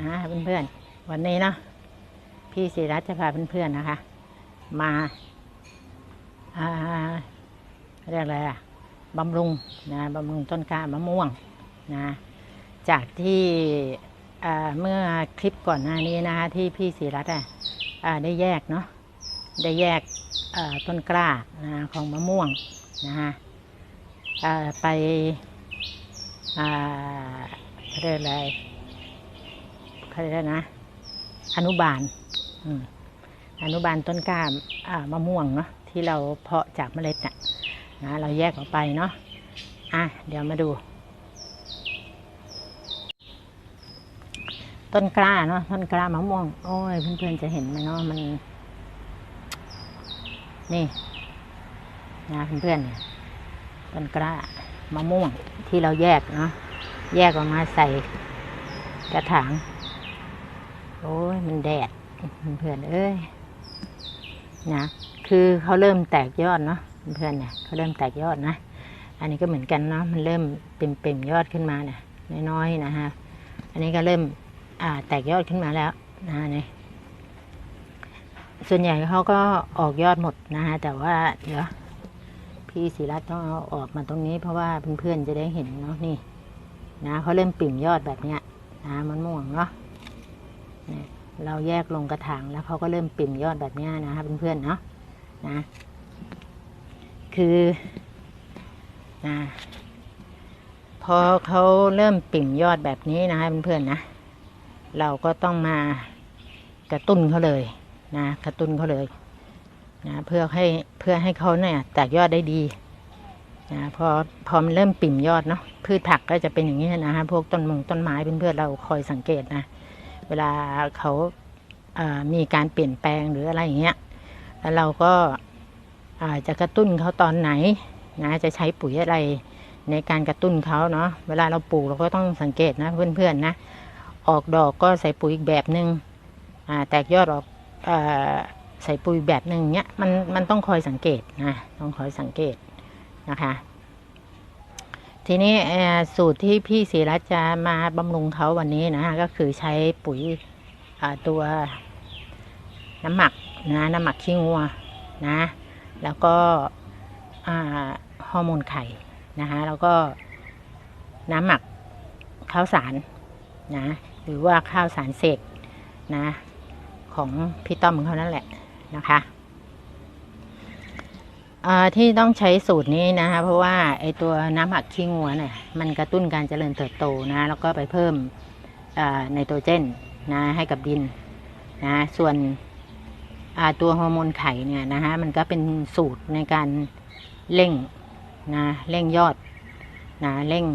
นะเพื่อนๆวันนี้เนาะพี่ศิรัตจะพาเพื่อนๆนะคะมาอาเรียกอะไรอะบำรุงนะบำรุงต้นกล้ามะม่วงนะจากที่เมื่อคลิปก่อนหน้านี้นะคะที่พี่ศิรัตอะอ่าได้แยกเนาะได้แยกต้นกล้านะของมะม่วงนะคะไปเขาเรียกอะไร เขาเรียกอะนะ อนุบาลอนุบาลต้นกล้าอ่ามะม่วงเนาะที่เราเพาะจากเมล็ดน่ะนะเราแยกออกไปเนาะอะเดี๋ยวมาดู ต้นกล้าเนาะต้นกล้ามะม่วง โอ้ย เพื่อนๆจะเห็นไหมเนาะมัน นี่นะเพื่อนๆเนี่ยต้นกล้ามะม่วงที่เราแยกเนาะแยกออกมาใส่กระถาง โอ้ยมันแดดเพื่อนเอ้ยนะคือเขาเริ่มแตกยอดเนาะเพื่อนเนี่ยเขาเริ่มแตกยอดนะ อันนี้ก็เหมือนกันเนาะมันเริ่มเป่มเป่มๆยอดขึ้นมาเนี่ยน้อยๆนะฮะอันนี้ก็เริ่มอ่าแตกยอดขึ้นมาแล้วนะนี่ส่วนใหญ่เขาก็ออกยอดหมดนะฮะแต่ว่าเดี๋ยวพี่ศิรัตต้องเอาออกมาตรงนี้ เพราะว่าเพื่อนๆจะได้เห็นเนาะนี่นะเขาเริ่มปิ่มยอดแบบเนี้ยนะมันม่วงเนาะ เราแยกลงกระถางแล้วเขาก็เริ่มปิ่มยอดแบบนี้นะคะเพื่อนๆเนาะนะ คือนะพอเขาเริ่มปิ่มยอดแบบนี้นะคะเพื่อนๆนะ เราก็ต้องมากระตุ้นเขาเลยนะกระตุ้นเขาเลยนะเพื่อให้เพื่อให้เขาเนี่ยแตกยอดได้ดีนะพอพอมันเริ่มปิ่มยอดเนาะพืชผักก็จะเป็นอย่างนี้นะฮะพวกต้นมงต้นไม้เพื่อนๆเราคอยสังเกตนะ เวลาเขาเอ่อมีการเปลี่ยนแปลงหรืออะไรอย่างเงี้ย แล้วเราก็าจะกระตุ้นเขาตอนไหนนะจะใช้ปุ๋ยอะไรในการกระตุ้นเขาเนาะเวลาเราปลูกเราก็ต้องสังเกตนะเพื่อนๆนะ ออกดอกก็ใส่ปุ๋ยอีกแบบหนึง่งแตกยอดออกเออใส่ปุ๋ยแบบหนึ่งเนี้ยมันมันต้องคอยสังเกตนะต้องคอยสังเกตนะคะ ทีนี้สูตรที่พี่ศิรัตจะมาบำรุงเขาวันนี้นะก็คือใช้ปุ๋ยตัวน้ำหมักนะน้ำหมักขี้งัวนะ แล้วก็ฮอร์โมนไข่นะคะแล้วก็น้ำหมักข้าวสารนะหรือว่าข้าวสารเสกนะของพี่ต้อมเขานั่นแหละนะคะ ที่ต้องใช้สูตรนี้นะคะเพราะว่าไอตัวน้ำหักขี้งัวเนี่ยมันกระตุ้นการเจริญเติบโตนะแล้วก็ไปเพิ่มไนโตรเจนนะให้กับดินนะส่วนตัวฮอร์โมนไข่เนี่ยนะฮะมันก็เป็นสูตรในการเร่งนะเร่งยอดนะเร่ง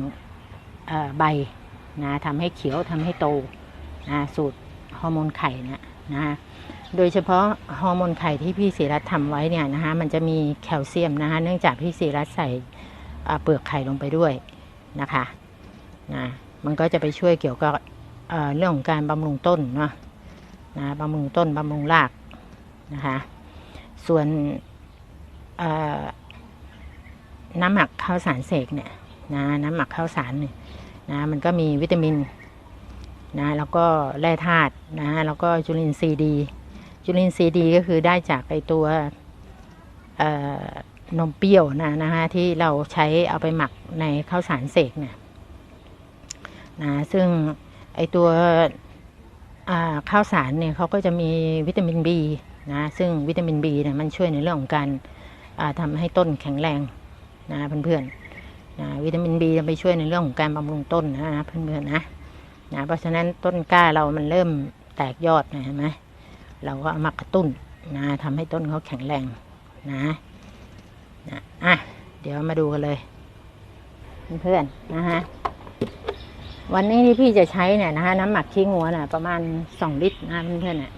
ใบนะทำให้เขียวทำให้โตนะสูตรฮอร์โมนไข่เนะนะคะ โดยเฉพาะฮอร์โมนไข่ที่พี่ศิรัตทำไว้เนี่ยนะคะมันจะมีแคลเซียมนะคะเนื่องจากพี่ศิรัตใส่เปลือกไข่ลงไปด้วยนะคะนะมันก็จะไปช่วยเกี่ยวกับเเรื่องของการบำรุงต้นเนาะนะบำรุงต้นบำรุงรากนะคะส่วนน้ำหมักข้าวสารเสกเนี่ยนะน้ำหมักข้าวสารเนี่ยนะมันก็มีวิตามินนะแล้วก็แร่ธาตุนะแล้วก็จุลินทรีย์ดี จุลินทรีย์ดีก็คือได้จากไอตัวนมเปรี้ยวนะนะฮะที่เราใช้เอาไปหมักในข้าวสารเสกเนี่ยนะซึ่งไอตัวข้าวสารเนี่ยเขาก็จะมีวิตามิน B นะซึ่งวิตามิน B เนี่ยมันช่วยในเรื่องของการอ่าทำให้ต้นแข็งแรงนะเพื่อนๆนะวิตามิน B จะไปช่วยในเรื่องของการบำรุงต้นนะเพื่อนๆนะนะเพราะฉะนั้นต้นกล้าเรามันเริ่มแตกยอดนะเห็นไหม เราก็ามากระตุ้นนะทำให้ต้นเขาแข็งแรงนะนะอะเดี๋ยวมาดูกันเลยเพื่อนๆนะฮะวันนี้ที่พี่จะใช้เนี่ยนะฮะน้ำหมักขี้งัวน่ะประมาณสองลิตรนะเพื่อนๆเนี่ย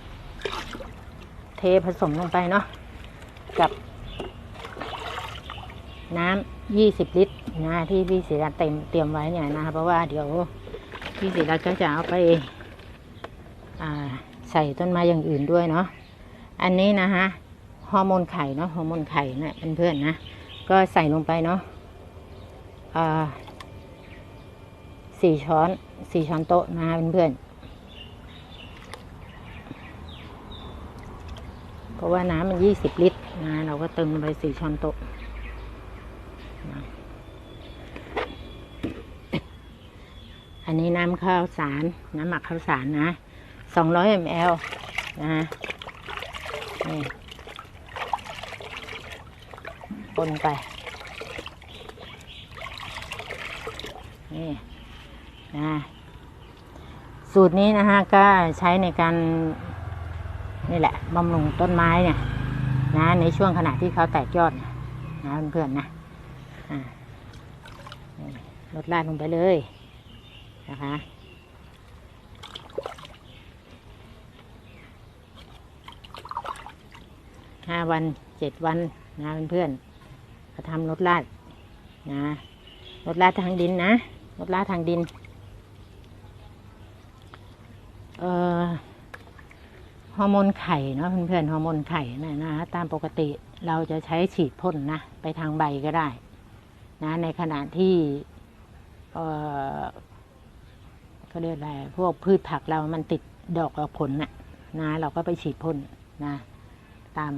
เทผสมลงไปเนาะกับ น้ำยี่สิบลิตรนะที่พี่ศิรัตน์เต็มเตรียมไว้เนี่ยนะเพราะว่าเดี๋ยวพี่ศิรัตน์ก็จะเอาไป อ่า ใส่ต้นไม้อย่างอื่นด้วยเนาะอันนี้นะฮะฮอร์โมนไข่เนาะฮอร์โมนไข่นี่ยเพื่อนๆนะก็ใส่ลงไปเนาะอ่าสี่ช้อนสี่ช้อนโต๊ะนะเพื่อนๆเพราะว่าน้ำมันยี่สิบลิตรนะเราก็เติมลงไปสี่ช้อนโต๊ะอันนี้น้ำข้าวสาร น้ำหมักข้าวสารนะ สองร้อยมลนะนี่คนไป นี่นะสูตรนี้นะฮะ ก็ใช้ในการ นี่แหละบำรุงต้นไม้เนี่ย นะ ในช่วงขณะที่เขาแตกยอดนะนะเพื่อนๆนะลดลาดลงไปเลยนะคะ ห้าวันเจ็ดวันนะเพื่อนๆก็ทำลดลาดนะลดลาดทางดินนะลดลาดทางดิน เอ่อฮอร์โมนไข่เนาะเพื่อนๆฮอร์โมนไข่นะนะตามปกติเราจะใช้ฉีดพ่นนะไปทางใบก็ได้นะในขณะที่เอ่อเขาเรียกอะไรพวกพืชผักเรามันติดดอกออกผลน่ะนะเราก็ไปฉีดพ่นนะ ตาม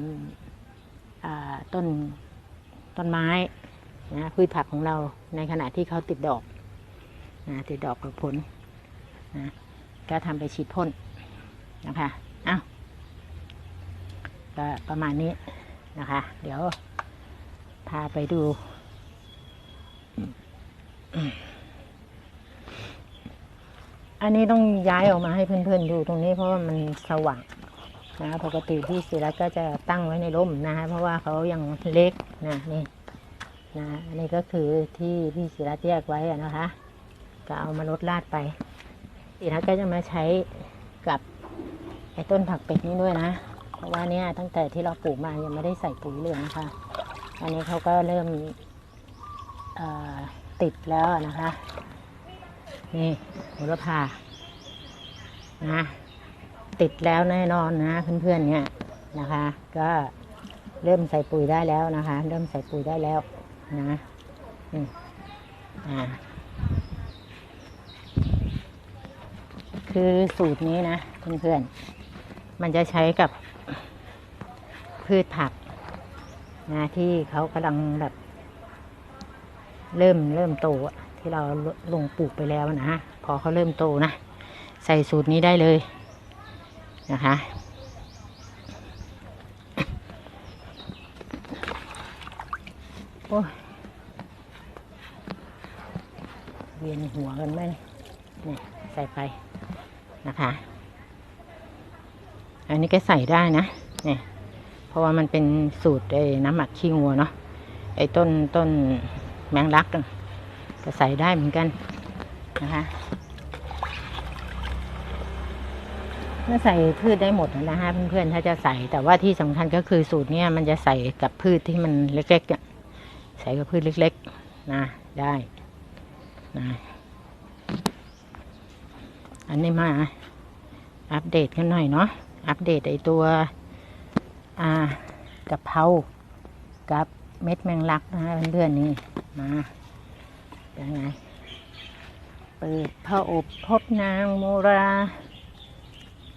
ต้นต้นไม้นะพืชผักของเราในขณะที่เขาติดดอกนะติดดอกกับผลนะก็ทำไปฉีดพ่นนะคะอ้าวก็ประมาณนี้นะคะ เดี๋ยวพาไปดูอันนี้ต้องย้ายออกมาให้เพื่อนๆดูตรงนี้เพราะว่ามันสว่าง นะปกติที่ศิรัตก็จะตั้งไว้ในร่มนะเพราะว่าเขายังเล็กนะนี่นะอันนี้ก็คือที่พี่ศิรัตแยกไว้นะคะ ก็เอามาลดลาดไปศิรัตก็จะมาใช้กับไอ้ต้นผักเป็ดนี้ด้วยนะ เพราะว่าเนี่ยตั้งแต่ที่เราปลูกมายังไม่ได้ใส่ปุ๋ยเลยนะคะ อันนี้เขาก็เริ่มติดแล้วนะคะ นี่โหระพานะ ติดแล้วแน่นอนนะเพื่อนๆเนี่ยนะคะ ก็เริ่มใส่ปุ๋ยได้แล้วนะคะ เริ่มใส่ปุ๋ยได้แล้วนะอ่าคือสูตรนี้นะเพื่อนๆมันจะใช้กับพืชผักนะที่เขากำลังแบบ เริ่มเริ่มโตที่เราลงปลูกไปแล้วนะพอเขาเริ่มโตนะ ใส่สูตรนี้ได้เลย นะคะโอ้ยเวียนหัวกันไหมนี่ใส่ไปนะคะ อันนี้ก็ใส่ได้นะเนี่ยเพราะว่ามันเป็นสูตรไอ้น้ำหมักขี้งัวเนาะไอ้ต้นต้นแมงลักก็ใส่ได้เหมือนกันนะคะ ก็ใส่พืชได้หมดนะฮะเพื่อนๆถ้าจะใส่แต่ว่าที่สำคัญก็คือสูตรเนี้ยมันจะใส่กับพืชที่มันเล็กๆเนี่ยใส่กับพืชเล็ก ๆ นะได้นะอันนี้มาอัปเดตกันหน่อยเนาะอัปเดตไอตัวอ่ากะเพรากับเม็ดแมงลักนะฮะเพื่อนๆนี่มายังไงเปิดพระอบพบนางโมรา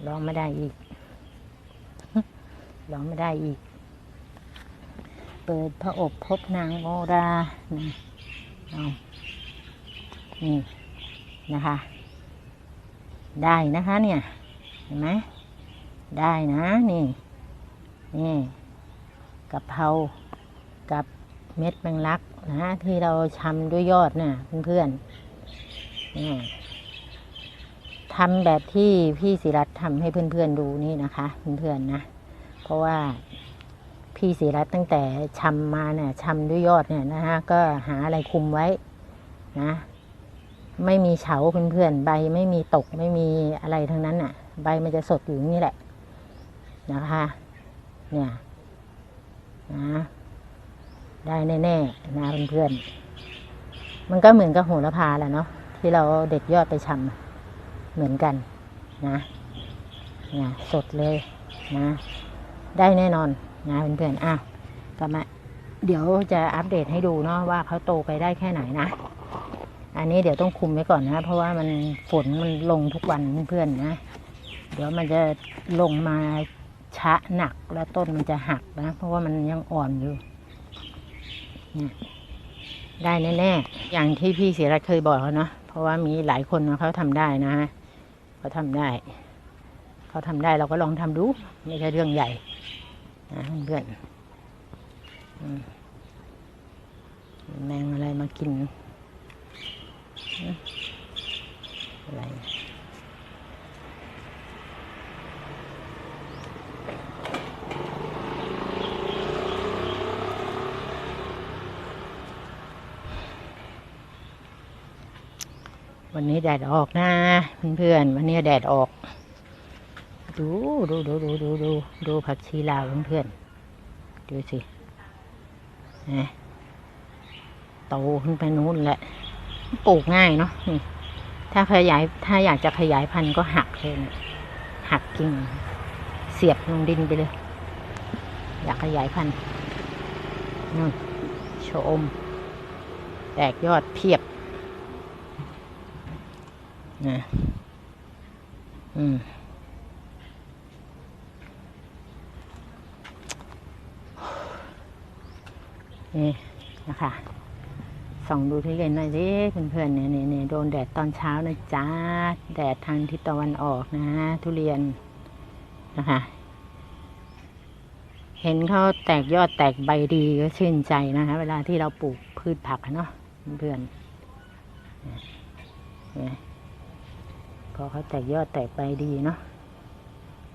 ลองไม่ได้อีกลองไม่ได้อีก เปิดพระอบพบนางโมรานี่เอานี่นะคะ ได้นะคะเนี่ย เห็นไหมได้นะนี่ นี่กะเพรากับเม็ดแมงลักนะที่เราชำด้วยยอดเนี่ยเพื่อนๆนี่ ทำแบบที่พี่ศิรัตน์ทำให้เพื่อนๆดูนี่นะคะเพื่อนๆนะ เพราะว่าพี่ศรีรัตตั้งแต่ชำมาเนี่ยชำด้วยยอดเนี่ยนะฮะก็หาอะไรคุมไว้นะ ไม่มีเฉาเพื่อนๆใบไม่มีตกไม่มีอะไรทั้งนั้นน่ะ ใบมันจะสดอยู่นี่แหละนะคะ เนี่ยนะได้แน่ๆนะเพื่อนๆมันก็เหมือนกับโหระพาแหละเนาะที่เราเด็ดยอดไปชำ เหมือนกันนะเนี่ยสดเลยนะ ได้แน่นอนนะเพื่อนๆอะก็มาเดี๋ยวจะอัปเดตให้ดูเนาะว่าเขาโตไปได้แค่ไหนนะ อันนี้เดี๋ยวต้องคุมไว้ก่อนนะ เพราะว่ามันฝนมันลงทุกวันเพื่อนๆนะ เดี๋ยวมันจะลงมาชะหนักแล้วต้นมันจะหักนะ เพราะว่ามันยังอ่อนอยู่เนี่ยได้แน่ๆ อย่างที่พี่ศิรัตน์เคยบอกเขาเนาะ เพราะว่ามีหลายคนเขาทำได้นะ เขาทำได้ เขาทำได้เราก็ลองทำดู ไม่ใช่เรื่องใหญ่นะเพื่อนแมงอะไรมากินอะไร วันนี้แดดออกนะเพื่อนๆวันนี้แดดออก ดูดูดูดูดูดูดูผักชีลาวเพื่อนๆดูสินะโตขึ้นไปนู้นแหละปลูกง่ายเนาะถ้าขยายถ้าอยากจะขยายพันธุ์ก็หักเลยนะหักกิ่งเสียบลงดินไปเลย อยากขยายพันธุ์นู่นโชม แตกยอดเพียบ นะอืมนี่นะคะส่องดูทุเรียนหน่อยสิเพื่อนๆเนี่ยเนี่ยโดนแดดตอนเช้านะจ้าแดดทางทิศตะวันออกนะทุเรียนนะคะ เห็นเขาแตกยอดแตกใบดีก็ชื่นใจนะคะเวลาที่เราปลูกพืชผักเนาะเพื่อนๆเนี่ อเขาแตกยอดแตกใบดีเนาะ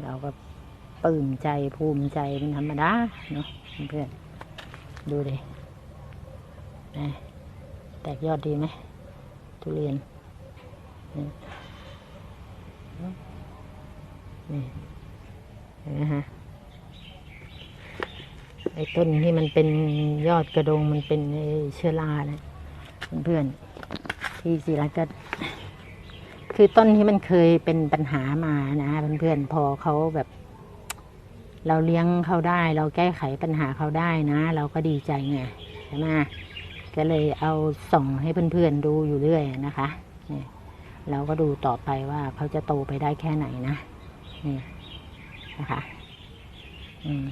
เราก็ปลื้มใจภูมิใจเป็นธรรมดาเนาะเพื่อนดูดินะแตกยอดดีไหมทุเรียนนี่นี่เห็นไหมฮะไอ้ต้นที่มันเป็นยอดกระดงมันเป็นเชื้อราเนะเพื่อนๆที่ศิรัก็ คือต้นที่มันเคยเป็นปัญหามานะเพื่อนๆพอเขาแบบ เราเลี้ยงเขาได้ เราแก้ไขปัญหาเขาได้นะ เราก็ดีใจไงใช่ไหมก็เลยเอาส่งให้เพื่อนๆดูอยู่เรื่อยนะคะนี่เราก็ดูต่อไปว่าเขาจะโตไปได้แค่ไหนนะนี่นะคะ อืม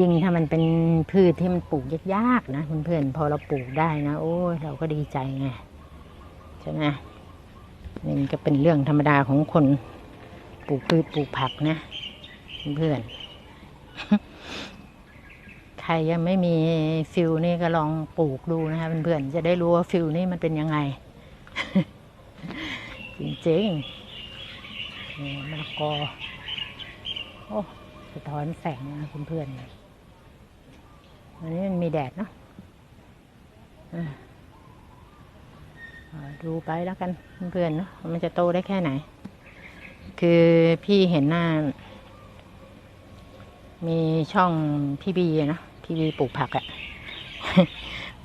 ยิ่งถ้ามันเป็นพืชที่มันปลูกยากๆนะเพื่อนๆพอเราปลูกได้นะโอ้ยเราก็ดีใจไง ใช่ไหมนี่มันก็เป็นเรื่องธรรมดาของคนปลูกพืชปลูกผักนะ เพื่อนใครยังไม่มีฟิลนี่ก็ลองปลูกดูนะคะเพื่อนๆจะได้รู้ว่าฟิลนี่มันเป็นยังไง จริงๆนี่มะละกอโอ้สะท้อนแสงนะเพื่อนๆอันนี้มันมีแดดเนาะ ดูไปแล้วกันเพื่อนเนาะมันจะโตได้แค่ไหน คือพี่เห็นหน้า มีช่องพี่บีเนาะพี่บีปลูกผักอะ่ะ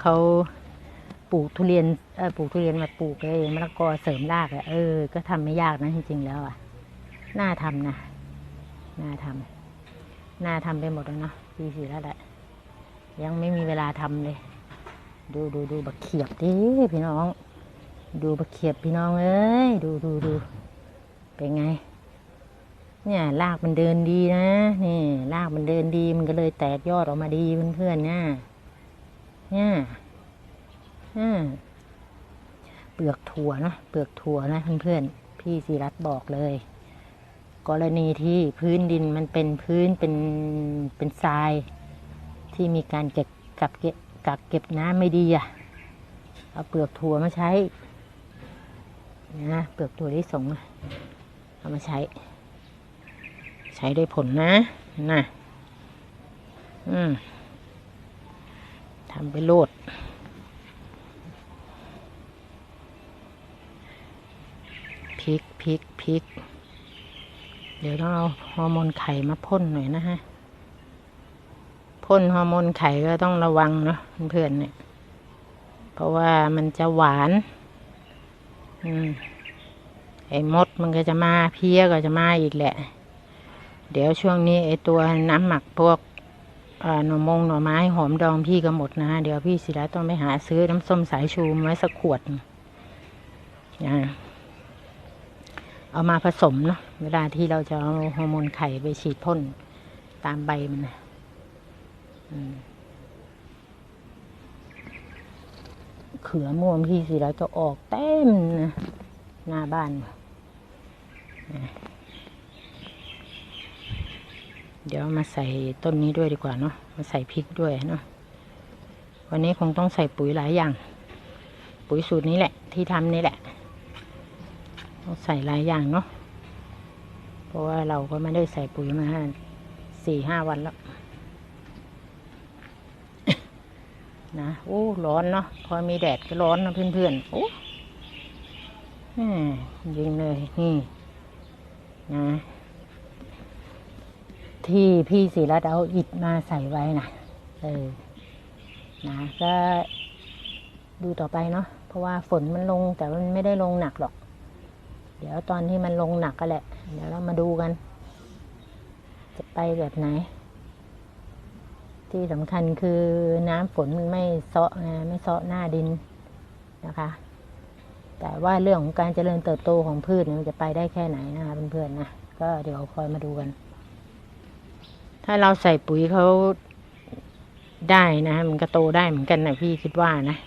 เขาปลูกทุเรียนเออปลูกทุเรียนมาปลูกเลยมะละกอเสริมรากอะ่ะเออ ก็ทำไม่ยากนะจริงๆแล้วอะ่ะน่าทำนะน่าทำน่าทำไปหมดแล้วเนาะพี่สีแล้วแหละยังไม่มีเวลาทำเลย ดูดูดูบักเขียบดิพี่น้อง ดูบักเขียบพี่น้องเอ้ย ดูดูดูเป็นไง เนี่ยรากมันเดินดีนะนี่รากมันเดินดีมันก็เลยแตกยอดออกมาดีเพื่อนๆเนี่ยเนี่ยเปลือกถั่วเนอะเปลือกถั่วนะเพื่อนๆพี่ศิรัตบอกเลย กรณีที่พื้นดินมันเป็นพื้นเป็นเป็นทราย ที่มีการเก็บกักเก็บกักเก็บน้ำไม่ดีอะเอาเปลือกถั่วมาใช้ นะเปลือกถั่วที่สงเอามาใช้ ใช้ได้ผลนะนะอืมทำไปโลดพริกพริกพริก เดี๋ยวต้องเอาฮอร์โมนไข่มาพ่นหน่อยนะฮะพ่นฮอร์โมนไข่ก็ต้องระวังเนาะเพื่อนๆเนี่ย เพราะว่ามันจะหวาน ไอ้มดมันก็จะมาเพี้ยก็จะมาอีกแหละ เดี๋ยวช่วงนี้ไอ้ตัวน้ำหมักพวกหน่อมงหน่อไม้หอมดองพี่ก็หมดนะเดี๋ยวพี่ศิระต้องไปหาซื้อน้ำส้มสายชูมาไว้สักขวดหนึ่งนะเอามาผสมเนาะเวลาที่เราจะเอาฮอร์โมนไข่ไปฉีดพ่นตามใบมันนะอืม เขือม่วงพี่ศิระจะออกเต็มนะหน้าบ้าน เดี๋ยวมาใส่ต้นนี้ด้วยดีกว่าเนาะมาใส่พริกด้วยเนาะวันนี้คงต้องใส่ปุ๋ยหลายอย่าง ปุ๋ยสูตรนี้แหละ ที่ทำนี่แหละต้องใส่หลายอย่างเนาะเพราะว่าเราก็ไม่ได้ใส่ปุ๋ยมาสี่ห้าวันแล้ว นะโอ้ร้อนเนาะพอมีแดดก็ร้อนนะเพื่อนๆโอ้แหม่ยิงเลยนี่นะที่พี่ศิรัตเอาอิฐมาใส่ไว้นะเออนะก็ดูต่อไปเนาะเพราะว่าฝนมันลงแต่มันไม่ได้ลงหนักหรอก เดี๋ยวตอนที่มันลงหนักก็แหละ เดี๋ยวเรามาดูกัน จะไปแบบไหน ที่สำคัญคือน้ำฝนมันไม่เซาะนะไม่เซาะหน้าดินนะคะ แต่ว่าเรื่องของการเจริญเติบโตของพืชเนี่ยมันจะไปได้แค่ไหนนะคะเพื่อนๆนะก็เดี๋ยวคอยมาดูกัน ถ้าเราใส่ปุ๋ยเขาได้นะมันก็โตได้เหมือนกันนะพี่คิดว่านะ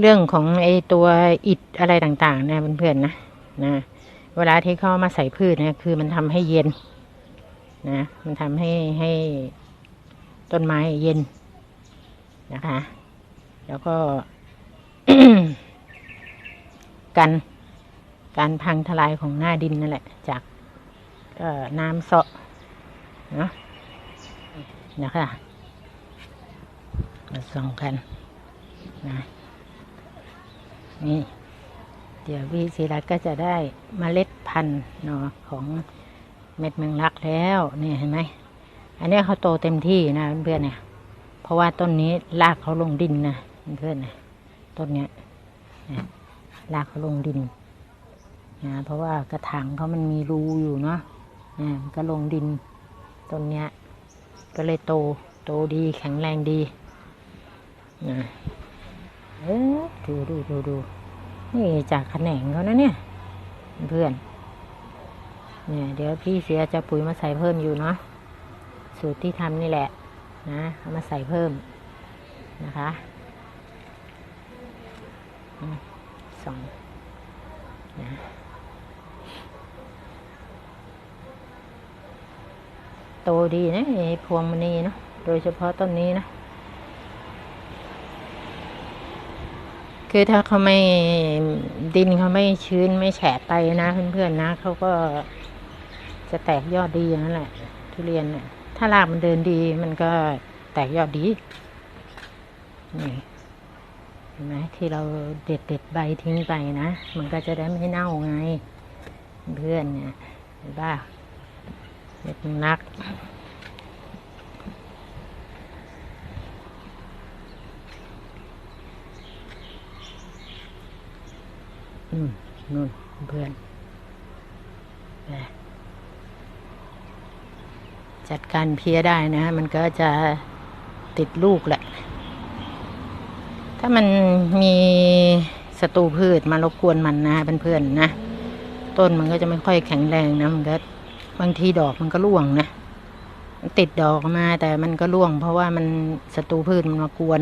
เรื่องของไอตัวอิฐอะไรต่าง ๆ นะเพื่อนๆนะนะ เวลาที่เขามาใส่พืชเนี่ยคือมันทำให้เย็นนะมันทำให้ให้ต้นไม้เย็นนะคะ แล้วก็กันการพังทลายของหน้าดินนั่นแหละ จากน้ำเซาะเนาะนะคะมาส่องกันนะนี่ เดี๋ยวพี่ศิรัตก็จะได้มเมล็ดพันธุ์เนาะของเม็ดแมงลักแล้วนี่เห็นไหมอันนี้เขาโตเต็มที่นะเพื่อนๆเนี่ยเพราะว่าต้นนี้รากเขาลงดินนะเพื่อนๆนะต้นเนี้ยรากเขาลงดินนะเพราะว่ากระถางเขามันมีรูอยู่เนาะนะก็ลงดินต้นเนี้ยก็เลยโตโตดีแข็งแรงดีนะเออดูดูดูดู นี่จากแขนงเขานะเนี่ย เพื่อน เนี่ย เดี๋ยวพี่เสียจะปุ๋ยมาใส่เพิ่มอยู่เนาะสูตรที่ทำนี่แหละ นะเอามาใส่เพิ่มนะคะสองนะโตดีนะไอ้พวงมณีเนาะโดยเฉพาะต้นนี้นะ คือถ้าเขาไม่ดินเขาไม่ชื้นไม่แฉะไปนะเพื่อนๆนะเขาก็จะแตกยอดดีอย่างนั้นแหละ ทุเรียนเนี่ยถ้ารากมันเดินดี มันก็แตกยอดดีนี่เห็นไหมที่เราเด็ดเด็ดใบทิ้งไปนะ มันก็จะได้ไม่เน่าไง เพื่อนเนี่ยเห็นป่ะเด็ดนักืมนู่นเพื่อนจัดการเพี้ยได้นะมันก็จะติดลูกแหละ ถ้ามันมีศัตรูพืชมารบกวนมันนะเพื่อนๆนะ ต้นมันก็จะไม่ค่อยแข็งแรงนะมันก็บางทีดอกมันก็ร่วงนะมันติดดอกมาแต่มันก็ร่วง เพราะว่ามันศัตรูพืชมันมากวน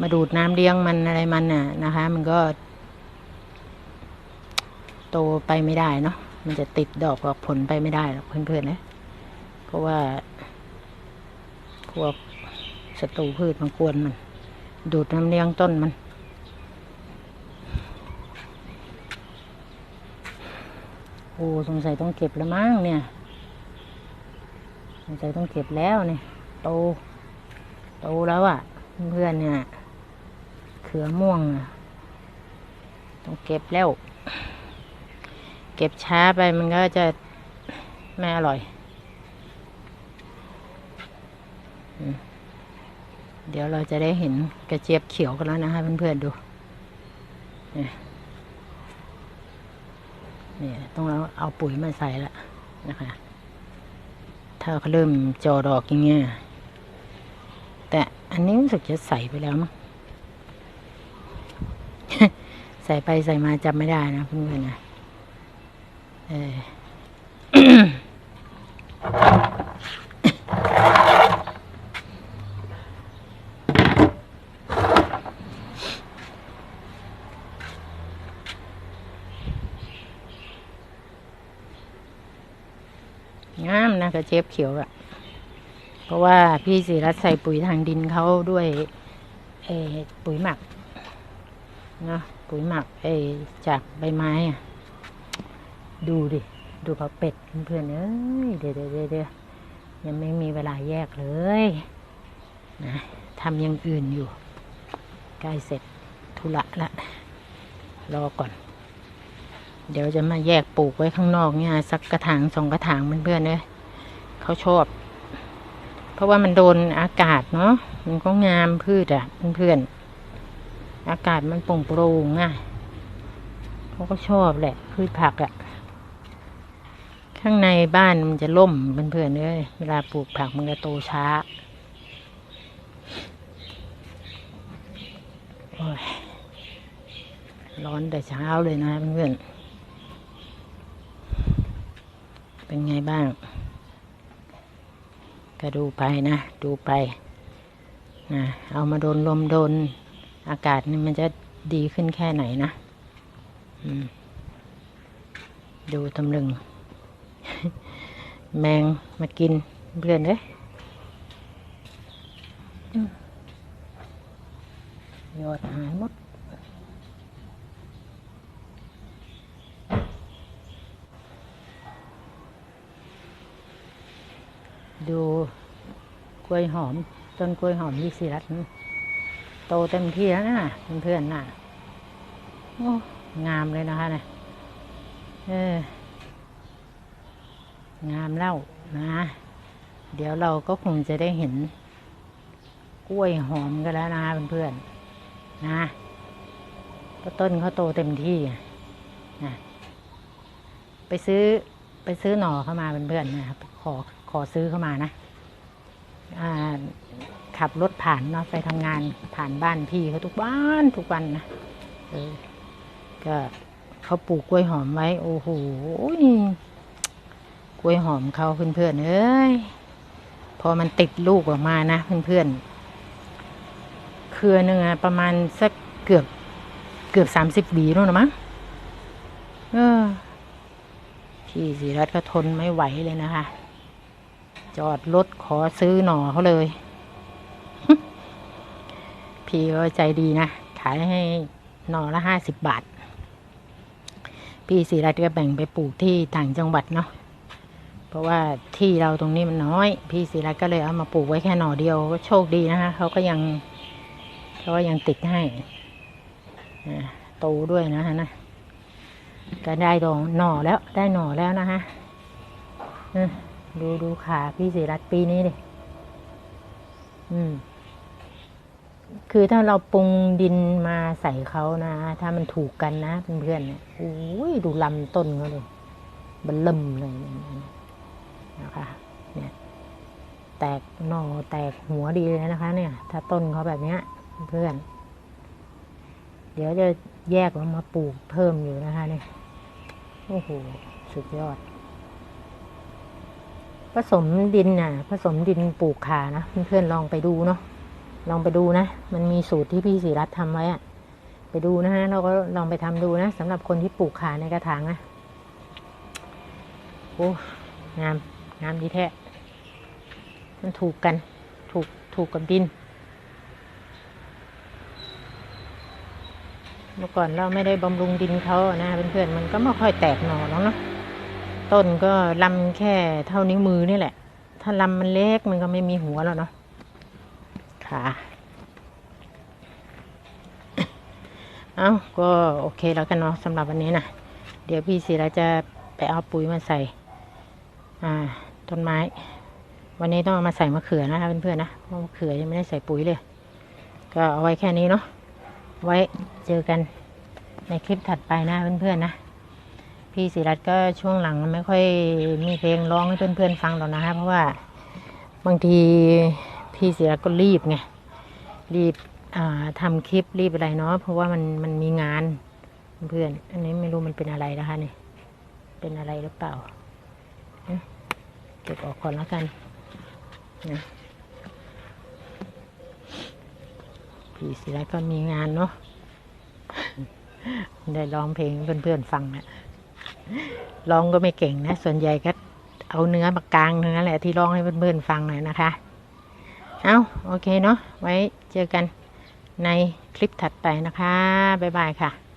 มาดูดน้ำเลี้ยงมันอะไรมันน่ะนะคะ มันก็ โตไปไม่ได้เนาะมันจะติดดอกออกผลไปไม่ได้หรอกเพื่อนๆนะเพราะว่าพวกศัตรูพืชมันกวนมัน ดูดน้ำเลี้ยงต้นมันโอ้สงสัยต้องเก็บแล้วมั้งเนี่ยสงสัยต้องเก็บแล้วเนี่ยโตโตแล้วอะ่ะ เพื่อนเนี่ยเขือม่วงต้องเก็บแล้ว เก็บช้าไปมันก็จะไม่อร่อย เดี๋ยวเราจะได้เห็นกระเจี๊ยบเขียวกันแล้วนะคะเพื่อนๆดูเนี่ยต้องเอาเอาปุ๋ยมาใส่ละนะคะ ถ้าเขาเริ่มจอดอกอย่างเงี้ยแต่อันนี้รู้สึกจะใส่ไปแล้วมั้งใส่ไปใส่มาจำไม่ได้นะเพื่อนๆนะ งามนะกระเจี๊ยบเขียวอะเพราะว่าพี่ศิรัตใส่ปุ๋ยทางดินเขาด้วยปุ๋ยหมักเนาะปุ๋ยหมักจากใบไม้อะ ดูดิ ดูเขาเป็ดเพื่อนเอ้ยเดี๋ยวเดี๋ยวเดี๋ยวยังไม่มีเวลาแยกเลยนะทำอย่างอื่นอยู่ ใกล้เสร็จธุระละ รอก่อน เดี๋ยวจะมาแยกปลูกไว้ข้างนอกเนี่ยสักกระถางสองกระถางเพื่อนๆเลยเขาชอบ เพราะว่ามันโดนอากาศเนาะมันก็งามพืชอะเพื่อนๆอากาศมันโปร่งโปร่งอะเขาก็ชอบแหละพืชผักอะ ข้างในบ้านมันจะล่มเพื่อนๆเลยเวลาปลูกผักมันจะโตช้าโอ้ยร้อนแต่เช้าเลยนะเพื่อนๆเป็นไงบ้าง ก็ดูไปนะ ดูไปนะเอามาโดนลมโดน อากาศนี่มันจะดีขึ้นแค่ไหนนะ ดูตำลึง แมงมากินเพื่อนเลยอืมยอดหายหมดดูกล้วยหอมต้นกล้วยหอมยี่สิรัตน์โตเต็มที่แล้วนะเพื่อนๆน่ะโอ้งามเลยนะคะเนี่ยเออ งามเล่านะ เดี๋ยวเราก็คงจะได้เห็น กล้วยหอมกันแล้วนะเพื่อนๆนะต้นเขาโตเต็มที่นะไปซื้อไปซื้อหน่อเข้ามาเพื่อนๆนะครับขอขอซื้อเข้ามานะขับรถผ่านเนาะไปทำงานผ่านบ้านพี่เขาทุกบ้านทุกวันนะเออก็เขาปลูกกล้วยหอมไว้ โอ้โห กล้วยหอมเขาเพื่อนๆเอ้ยพอมันติดลูกออกมานะเพื่อนๆเครือหนึ่งอะประมาณสักเกือบเกือบสามสิบหวีนู่นนะมั้งเออพี่ศรีรัตก็ทนไม่ไหวเลยนะคะ จอดรถขอซื้อหน่อเขาเลย พี่ก็ใจดีนะ ขายให้หน่อละห้าสิบบาท พี่ศรีรัตก็แบ่งไปปลูกที่ต่างจังหวัดเนาะ เพราะว่าที่เราตรงนี้มันน้อย พี่ศรีรัตก็เลยเอามาปลูกไว้แค่หน่อเดียวก็โชคดีนะคะเขาก็ยังเขาก็ยังติดให้โตด้วยนะฮะนะก็ได้ดองหน่อแล้วได้หน่อแล้วนะฮะดูดูขาพี่ศิรัตปีนี้ดิอืม คือถ้าเราปรุงดินมาใส่เขานะ ถ้ามันถูกกันนะเพื่อนๆเนี่ยโอ้ยดูลำต้นเขาเลยมันเริ่มเลย นะคะเนี่ยแตกหน่อแตกหัวดีเลยนะคะ เนี่ย ถ้าต้นเขาแบบเนี้ยเพื่อน เดี๋ยวจะแยกออกมาปลูกเพิ่มอยู่นะคะเนี่ยโอ้โหสุดยอด ผสมดินน่ะ ผสมดินปลูกขานะเพื่อนๆลองไปดูเนาะลองไปดูนะ มันมีสูตรที่พี่ศิรัตน์ทำไว้อะไปดูนะฮะ เราก็ลองไปทำดูนะสำหรับคนที่ปลูกขาในกระถางนะโอ้งาม งามดีแท้ มันถูกกัน ถูก ถูกกับดิน เมื่อก่อนเราไม่ได้บำรุงดินเขาอะนะเพื่อนๆ มันก็ไม่ค่อยแตกหน่อหรอกเนาะ ต้นก็ลำแค่เท่านิ้วมือนี่แหละ ถ้าลำมันเล็กมันก็ไม่มีหัวแล้วเนาะ ค่ะเอาก็โอเคแล้วกันเนาะสำหรับวันนี้นะ เดี๋ยวพี่ศิระจะไปเอาปุ๋ยมาใส่ อ่า ต้นไม้ วันนี้ต้องเอามาใส่มะเขือนะคะเพื่อนๆนะเพราะมะเขือยังไม่ได้ใส่ปุ๋ยเลย ก็เอาไว้แค่นี้เนาะไว้เจอกันในคลิปถัดไปนะเพื่อนๆนะพี่ศิรัตก็ช่วงหลังไม่ค่อยมีเพลงร้องให้เพื่อนๆฟังหรอกนะคะเพราะว่าบางทีพี่ศิรัตก็รีบไงรีบอ่าทำคลิปรีบอะไรเนาะเพราะว่ามันมันมีงานเพื่อน อันนี้ไม่รู้มันเป็นอะไรนะคะเนี่ยเป็นอะไรหรือเปล่า เก็บออกก่อนแล้วกันนะพี่ศิรัตน์ก็มีงานเนาะได้ร้องเพลงให้เพื่อนๆฟังนะร้องก็ไม่เก่งนะ ส่วนใหญ่ก็เอาเนื้อมากลางทั้งนั้นแหละที่ร้องให้เพื่อนๆฟังหน่อยนะคะ เอาโอเคเนาะไว้เจอกันในคลิปถัดไปนะคะ บ๊ายบายค่ะ